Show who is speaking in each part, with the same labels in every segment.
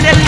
Speaker 1: started.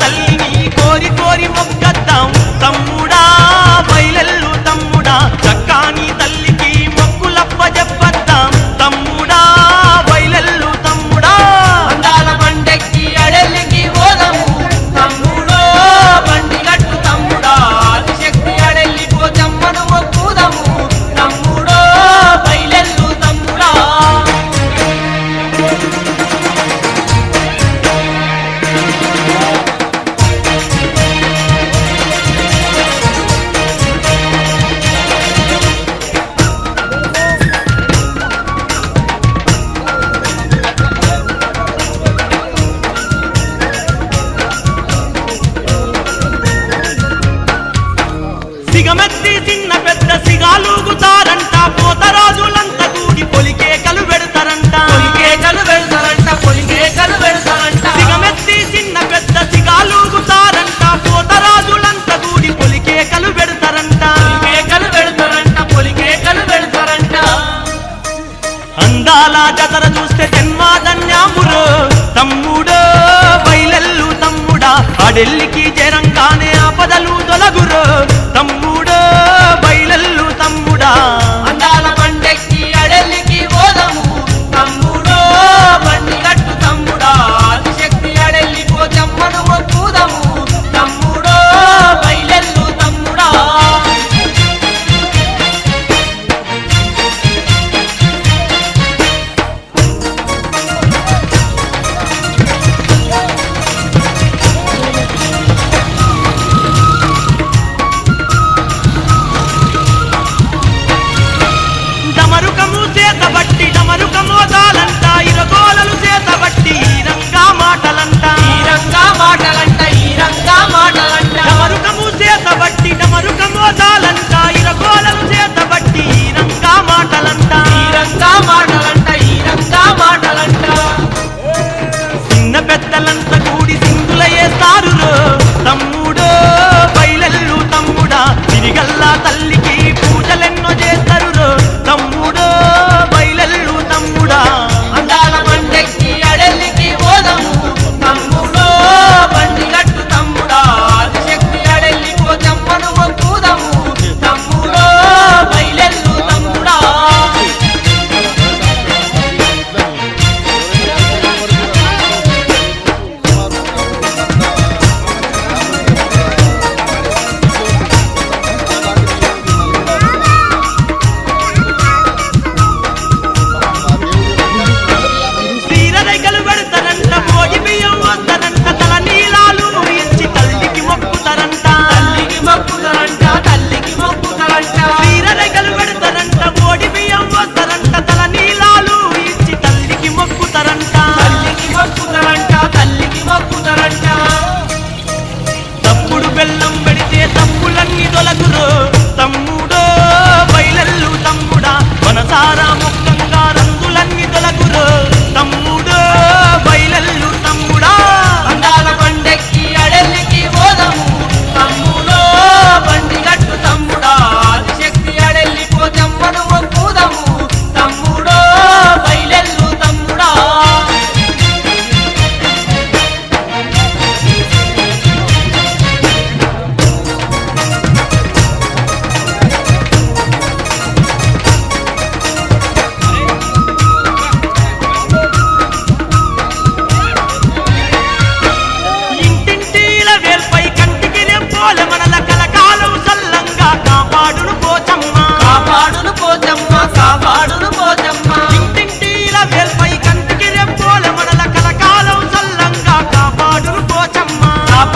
Speaker 1: తల్లిని కోరి కోరి మొక్క వదెల్లికి జరంగానే ఆపదలు తొలగురు. తమ్ము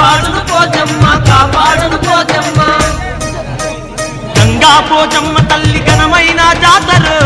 Speaker 2: కాపాడును పోజమ్మ కాపాడును పోజమ్మ
Speaker 1: గంగా పోజమ్మ తల్లి ఘనమైన జాతరు.